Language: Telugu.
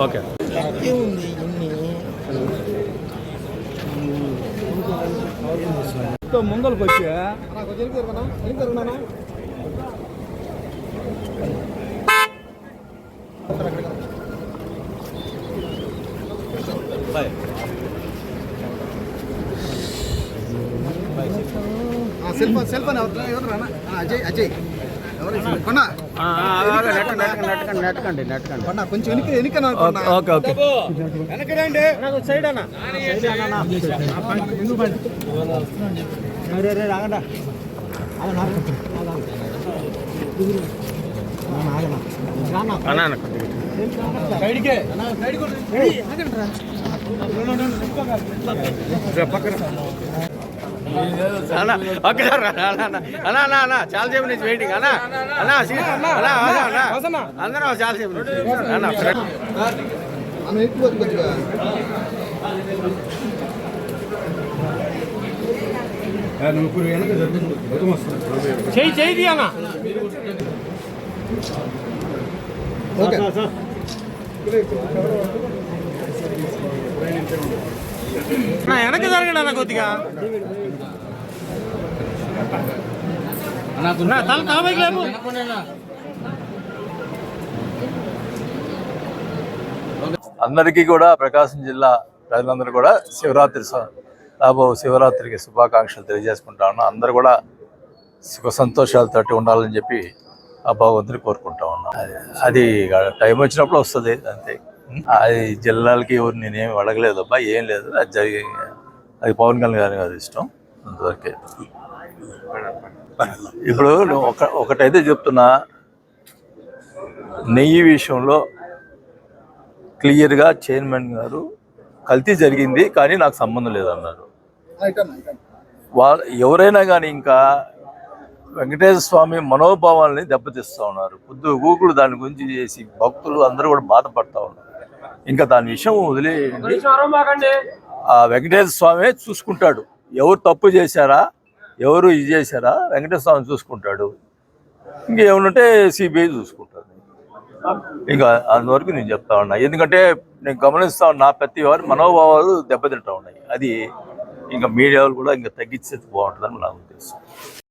ఓకే ఉంది ఇన్ని ముందరకు వచ్చి cell phone cell phone ఎవరు ఎవరు రానా అజయ్ అజయ్ నెట్టకండి నెట్టకండి కొంచెం వెనక వెనక ఓకే ఓకే వెనకరండి సైడ్ అన్న అన్న అన్న సైడ్కే సైడ్ అన్న ఓకే అన్న అన్న అన్న అన్న అన్న చాలా సేపు నుంచి వెయిటింగ్ అన్న అన్న అన్న అన్న అన్న అందరం చాలా సేపు నుంచి అన్న ఓకే. వెనక్కి జరగండి అన్న కొద్దిగా. తల అందరికీ కూడా ప్రకాశం జిల్లా ప్రజలందరూ కూడా శివరాత్రి రాబో శివరాత్రికి శుభాకాంక్షలు తెలియజేసుకుంటా ఉన్నాం. అందరూ కూడా సుఖ సంతోషాలతోటి ఉండాలని చెప్పి ఆ భగవంతుని కోరుకుంటా ఉన్నాం. అది- అది టైం వచ్చినప్పుడు వస్తుంది అంతే. అది జిల్లాలకి ఎవరు నేనేమి అడగలేదు అబ్బా ఏం లేదు. అది జరిగి అది పవన్ కళ్యాణ్ గారి అది ఇష్టం అంతవరకే. ఇప్పుడు నువ్వు ఒక ఒకటైతే చెప్తున్నా నెయ్యి విషయంలో క్లియర్గా చైర్మన్ గారు కల్తీ జరిగింది కానీ నాకు సంబంధం లేదన్నారు. వాళ్ళ ఎవరైనా కానీ ఇంకా వెంకటేశ్వర స్వామి మనోభావాల్ని దెబ్బతీస్తూ ఉన్నారు. పొద్దు గూకులు దాని గురించి చేసి భక్తులు అందరూ కూడా బాధపడతా ఉన్నారు. ఇంకా దాని విషయం వదిలేయండి. ఆ వెంకటేశ్వర స్వామి చూసుకుంటాడు. ఎవరు తప్పు చేశారా? ఎవరు ఇది చేశారా? వెంకటేశ్వర చూసుకుంటాడు. ఇంకేమనుంటే సిబిఐ చూసుకుంటారు ఇంకా అందువరకు నేను చెప్తా ఉన్నా. ఎందుకంటే నేను గమనిస్తా ఉన్నా ప్రతి వారి మనోభావాలు దెబ్బతింటా ఉన్నాయి. అది ఇంకా మీడియా కూడా ఇంకా తగ్గించేది బాగుంటుందని నా ఉద్దేశం